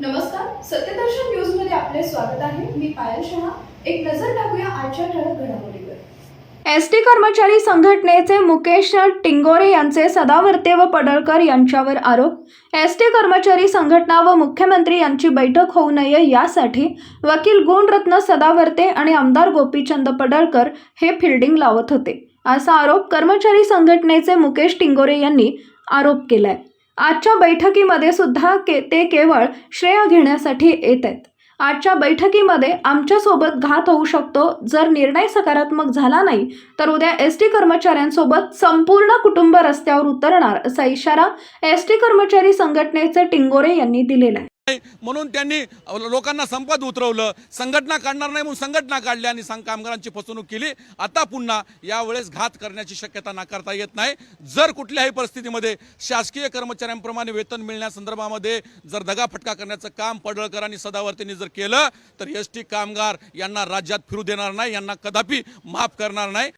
नमस्कार सत्यदर्शन न्यूजमध्ये आपले स्वागत आहे. मी पायल शहा. एक नजर टाकूया आजच्या ठळक घडामोडीवर. एस टी कर्मचारी संघटनेचे मुकेश टिंगोरे यांचे सदावर्ते व पडळकर यांच्यावर आरोप. एस टी कर्मचारी संघटना व मुख्यमंत्री यांची बैठक होऊ नये यासाठी वकील गुणरत्न सदावर्ते आणि आमदार गोपीचंद पडळकर हे फिल्डिंग लावत होते. असा आरोप कर्मचारी संघटनेचे मुकेश टिंगोरे यांनी आरोप केलाय. आजच्या बैठकीमध्ये सुद्धा के ते केवळ श्रेय घेण्यासाठी येत आहेत आजच्या बैठकीमध्ये आमच्यासोबत घात होऊ शकतो. जर निर्णय सकारात्मक झाला नाही तर उद्या एस टी कर्मचाऱ्यांसोबत संपूर्ण कुटुंब रस्त्यावर उतरणार असा इशारा एस टी कर्मचारी संघटनेचे टिंगोरे यांनी दिलेला आहे. म्हणून त्यांनी लोकांना संपत उतरवलं. संघटना काढणार नाही म्हणून संघटना काढली आणि संघ कामगारांची फसवणूक केली. आता पुन्हा यावेळेस घात करण्याची शक्यता नाकारता येत नाही. जर कुठल्याही परिस्थितीमध्ये शासकीय कर्मचाऱ्यांप्रमाणे वेतन मिळण्यासंदर्भामध्ये जर दगाफटका करण्याचं काम पडळकर आणि सदावर्तींनी जर केलं तर एस टी कामगार यांना राज्यात फिरू देणार नाही यांना कदापि माफ करणार नाही.